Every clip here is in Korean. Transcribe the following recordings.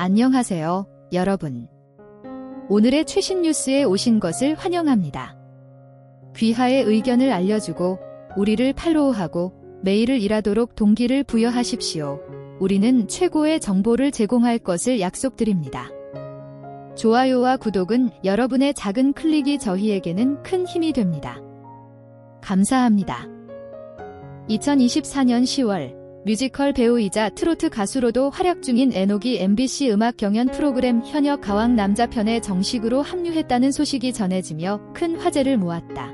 안녕하세요, 여러분. 오늘의 최신 뉴스에 오신 것을 환영합니다. 귀하의 의견을 알려주고 우리를 팔로우하고 매일을 일하도록 동기를 부여하십시오. 우리는 최고의 정보를 제공할 것을 약속드립니다. 좋아요와 구독은 여러분의 작은 클릭이 저희에게는 큰 힘이 됩니다. 감사합니다. 2024년 10월 뮤지컬 배우이자 트로트 가수로도 활약 중인 에녹이 MBC 음악 경연 프로그램 현역 가왕 남자편에 정식으로 합류했다는 소식이 전해지며 큰 화제를 모았다.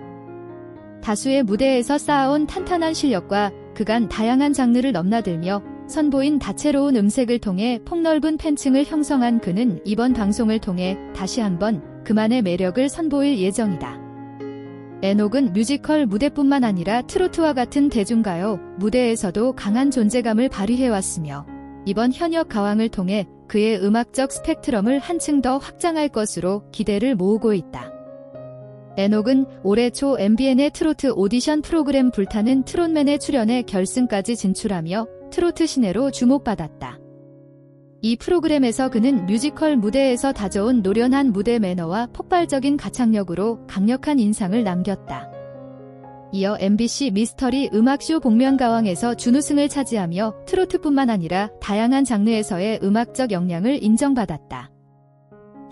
다수의 무대에서 쌓아온 탄탄한 실력과 그간 다양한 장르를 넘나들며 선보인 다채로운 음색을 통해 폭넓은 팬층을 형성한 그는 이번 방송을 통해 다시 한번 그만의 매력을 선보일 예정이다. 에녹은 뮤지컬 무대뿐만 아니라 트로트와 같은 대중가요 무대에서도 강한 존재감을 발휘해왔으며 이번 현역 가왕을 통해 그의 음악적 스펙트럼을 한층 더 확장할 것으로 기대를 모으고 있다. 에녹은 올해 초 MBN의 트로트 오디션 프로그램 불타는 트롯맨에 출연해 결승까지 진출하며 트로트 신예로 주목받았다. 이 프로그램에서 그는 뮤지컬 무대에서 다져온 노련한 무대 매너와 폭발적인 가창력으로 강력한 인상을 남겼다. 이어 MBC 미스터리 음악쇼 복면가왕에서 준우승을 차지하며 트로트뿐만 아니라 다양한 장르에서의 음악적 역량을 인정받았다.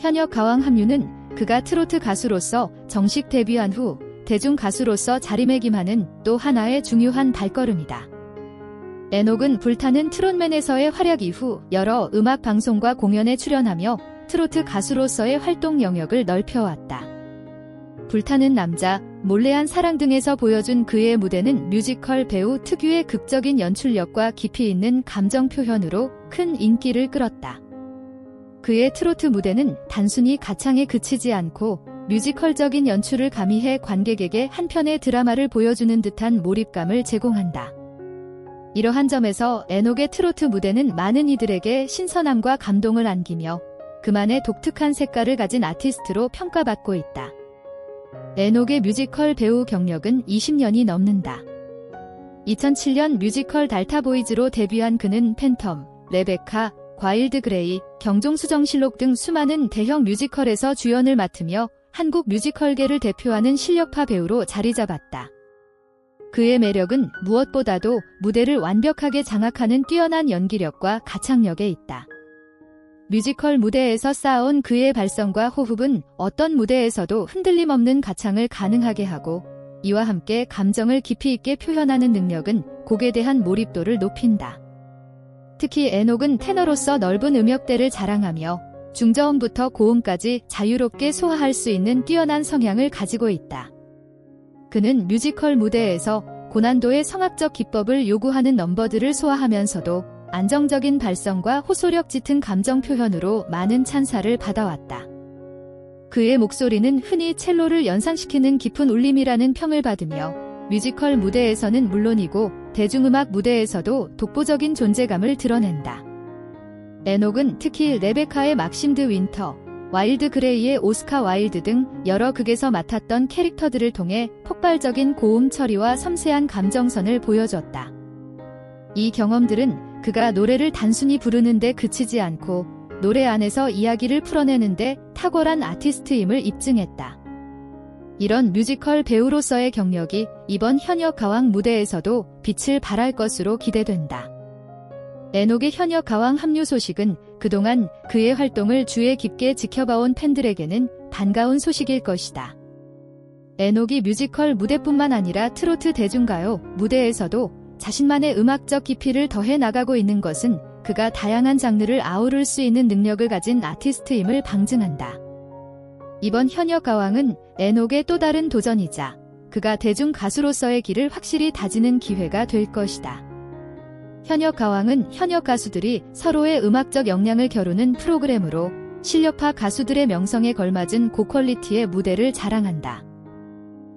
현역 가왕 합류는 그가 트로트 가수로서 정식 데뷔한 후 대중 가수로서 자리매김하는 또 하나의 중요한 발걸음이다. 에녹은 불타는 트롯맨에서의 활약 이후 여러 음악 방송과 공연에 출연하며 트로트 가수로서의 활동 영역을 넓혀왔다. 불타는 남자, 몰래한 사랑 등에서 보여준 그의 무대는 뮤지컬 배우 특유의 극적인 연출력과 깊이 있는 감정 표현으로 큰 인기를 끌었다. 그의 트로트 무대는 단순히 가창에 그치지 않고 뮤지컬적인 연출을 가미해 관객에게 한편의 드라마를 보여주는 듯한 몰입감을 제공한다. 이러한 점에서 에녹의 트로트 무대는 많은 이들에게 신선함과 감동을 안기며 그만의 독특한 색깔을 가진 아티스트로 평가받고 있다. 에녹의 뮤지컬 배우 경력은 20년이 넘는다. 2007년 뮤지컬 달타보이즈로 데뷔한 그는 팬텀, 레베카, 과일드 그레이, 경종수정실록 등 수많은 대형 뮤지컬에서 주연을 맡으며 한국 뮤지컬계를 대표하는 실력파 배우로 자리 잡았다. 그의 매력은 무엇보다도 무대를 완벽하게 장악하는 뛰어난 연기력과 가창력에 있다. 뮤지컬 무대에서 쌓아온 그의 발성과 호흡은 어떤 무대에서도 흔들림 없는 가창을 가능하게 하고 이와 함께 감정을 깊이 있게 표현하는 능력은 곡에 대한 몰입도를 높인다. 특히 에녹은 테너로서 넓은 음역대를 자랑하며 중저음부터 고음까지 자유롭게 소화할 수 있는 뛰어난 성향을 가지고 있다. 그는 뮤지컬 무대에서 고난도의 성악적 기법을 요구하는 넘버들을 소화하면서도 안정적인 발성과 호소력 짙은 감정 표현으로 많은 찬사를 받아왔다. 그의 목소리는 흔히 첼로를 연상시키는 깊은 울림이라는 평을 받으며 뮤지컬 무대에서는 물론이고 대중음악 무대에서도 독보적인 존재감을 드러낸다. 에녹은 특히 레베카의 막심드 윈터, 와일드 그레이의 오스카 와일드 등 여러 극에서 맡았던 캐릭터들을 통해 폭발적인 고음 처리와 섬세한 감정선을 보여줬다. 이 경험들은 그가 노래를 단순히 부르는데 그치지 않고 노래 안에서 이야기를 풀어내는데 탁월한 아티스트임을 입증했다. 이런 뮤지컬 배우로서의 경력이 이번 현역 가왕 무대에서도 빛을 발할 것으로 기대된다. 에녹의 현역 가왕 합류 소식은 그동안 그의 활동을 주에 깊게 지켜봐온 팬들에게는 반가운 소식일 것이다. 에녹이 뮤지컬 무대뿐만 아니라 트로트 대중가요 무대에서도 자신만의 음악적 깊이를 더해 나가고 있는 것은 그가 다양한 장르를 아우를 수 있는 능력을 가진 아티스트임을 방증한다. 이번 현역 가왕은 에녹의 또 다른 도전이자 그가 대중 가수로서의 길을 확실히 다지는 기회가 될 것이다. 현역 가왕은 현역 가수들이 서로의 음악적 역량을 겨루는 프로그램으로 실력파 가수들의 명성에 걸맞은 고퀄리티의 무대를 자랑한다.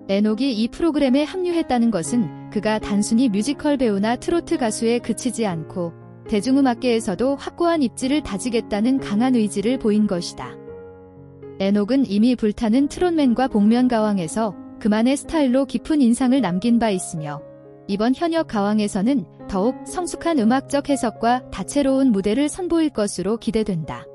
에녹이 이 프로그램에 합류했다는 것은 그가 단순히 뮤지컬 배우나 트로트 가수에 그치지 않고 대중음악계에서도 확고한 입지를 다지겠다는 강한 의지를 보인 것이다. 에녹은 이미 불타는 트롯맨과 복면가왕에서 그만의 스타일로 깊은 인상을 남긴 바 있으며 이번 현역 가왕에서는 더욱 성숙한 음악적 해석과 다채로운 무대를 선보일 것으로 기대된다.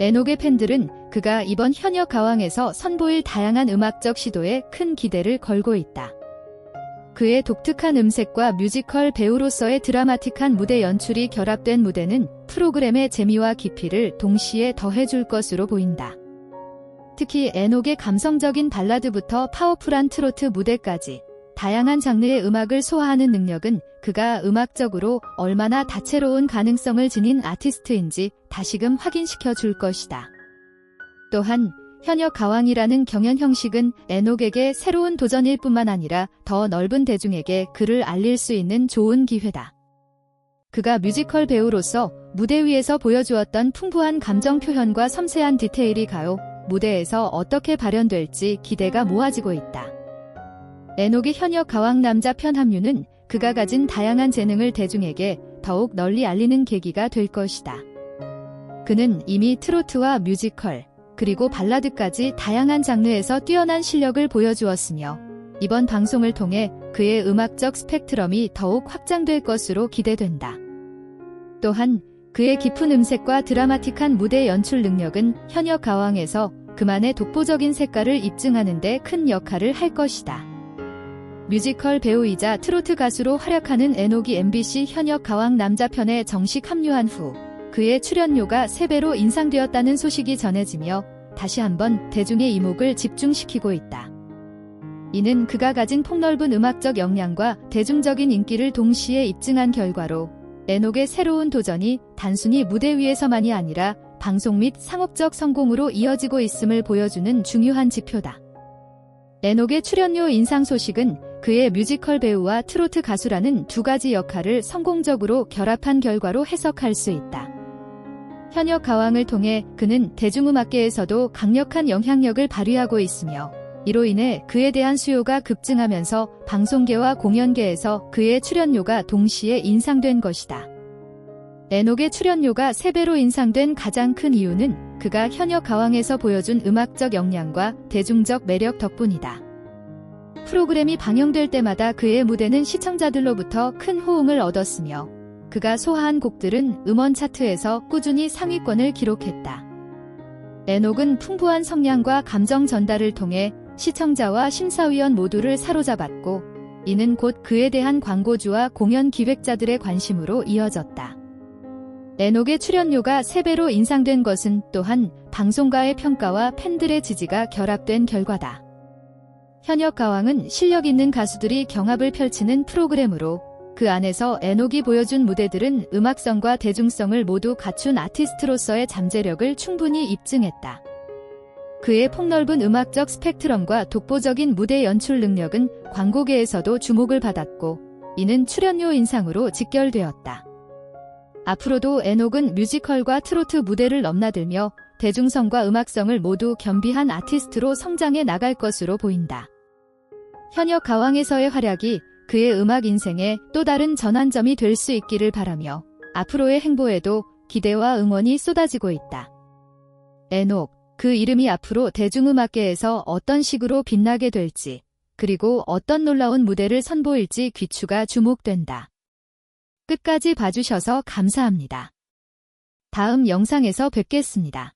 에녹의 팬들은 그가 이번 현역 가왕에서 선보일 다양한 음악적 시도에 큰 기대를 걸고 있다. 그의 독특한 음색과 뮤지컬 배우로서의 드라마틱한 무대 연출이 결합된 무대는 프로그램의 재미와 깊이를 동시에 더해줄 것으로 보인다. 특히 에녹의 감성적인 발라드부터 파워풀한 트로트 무대까지 다양한 장르의 음악을 소화하는 능력은 그가 음악적으로 얼마나 다채로운 가능성을 지닌 아티스트인지 다시금 확인시켜 줄 것이다. 또한 현역 가왕이라는 경연 형식은 에녹에게 새로운 도전일 뿐만 아니라 더 넓은 대중에게 그를 알릴 수 있는 좋은 기회다. 그가 뮤지컬 배우로서 무대 위에서 보여주었던 풍부한 감정 표현과 섬세한 디테일이 가요 무대에서 어떻게 발현될지 기대가 모아지고 있다. 에녹의 현역 가왕 남자 편 합류는 그가 가진 다양한 재능을 대중에게 더욱 널리 알리는 계기가 될 것이다. 그는 이미 트로트와 뮤지컬, 그리고 발라드까지 다양한 장르에서 뛰어난 실력을 보여주었으며 이번 방송을 통해 그의 음악적 스펙트럼이 더욱 확장될 것으로 기대된다. 또한 그의 깊은 음색과 드라마틱한 무대 연출 능력은 현역 가왕에서 그만의 독보적인 색깔을 입증하는 데 큰 역할을 할 것이다. 뮤지컬 배우이자 트로트 가수로 활약하는 에녹이 MBC 현역 가왕 남자편에 정식 합류한 후 그의 출연료가 3배로 인상되었다는 소식이 전해지며 다시 한번 대중의 이목을 집중시키고 있다. 이는 그가 가진 폭넓은 음악적 역량과 대중적인 인기를 동시에 입증한 결과로 에녹의 새로운 도전이 단순히 무대 위에서만이 아니라 방송 및 상업적 성공으로 이어지고 있음을 보여주는 중요한 지표다. 에녹의 출연료 인상 소식은 그의 뮤지컬 배우와 트로트 가수라는 두 가지 역할을 성공적으로 결합한 결과로 해석할 수 있다. 현역 가왕을 통해 그는 대중음악계에서도 강력한 영향력을 발휘하고 있으며 이로 인해 그에 대한 수요가 급증하면서 방송계와 공연계에서 그의 출연료가 동시에 인상된 것이다. 에녹의 출연료가 3배로 인상된 가장 큰 이유는 그가 현역 가왕에서 보여준 음악적 역량과 대중적 매력 덕분이다. 프로그램이 방영될 때마다 그의 무대는 시청자들로부터 큰 호응을 얻었으며 그가 소화한 곡들은 음원 차트에서 꾸준히 상위권을 기록했다. 에녹은 풍부한 성량과 감정 전달을 통해 시청자와 심사위원 모두를 사로잡았고 이는 곧 그에 대한 광고주와 공연 기획자들의 관심으로 이어졌다. 에녹의 출연료가 3배로 인상된 것은 또한 방송가의 평가와 팬들의 지지가 결합된 결과다. 현역 가왕은 실력 있는 가수들이 경합을 펼치는 프로그램으로 그 안에서 에녹이 보여준 무대들은 음악성과 대중성을 모두 갖춘 아티스트로서의 잠재력을 충분히 입증했다. 그의 폭넓은 음악적 스펙트럼과 독보적인 무대 연출 능력은 광고계에서도 주목을 받았고 이는 출연료 인상으로 직결되었다. 앞으로도 에녹은 뮤지컬과 트로트 무대를 넘나들며 대중성과 음악성을 모두 겸비한 아티스트로 성장해 나갈 것으로 보인다. 현역 가왕에서의 활약이 그의 음악 인생에 또 다른 전환점이 될 수 있기를 바라며 앞으로의 행보에도 기대와 응원이 쏟아지고 있다. 에녹, 그 이름이 앞으로 대중음악계에서 어떤 식으로 빛나게 될지, 그리고 어떤 놀라운 무대를 선보일지 귀추가 주목된다. 끝까지 봐주셔서 감사합니다. 다음 영상에서 뵙겠습니다.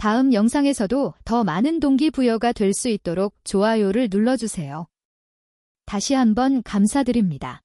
다음 영상에서도 더 많은 동기부여가 될 수 있도록 좋아요를 눌러주세요. 다시 한번 감사드립니다.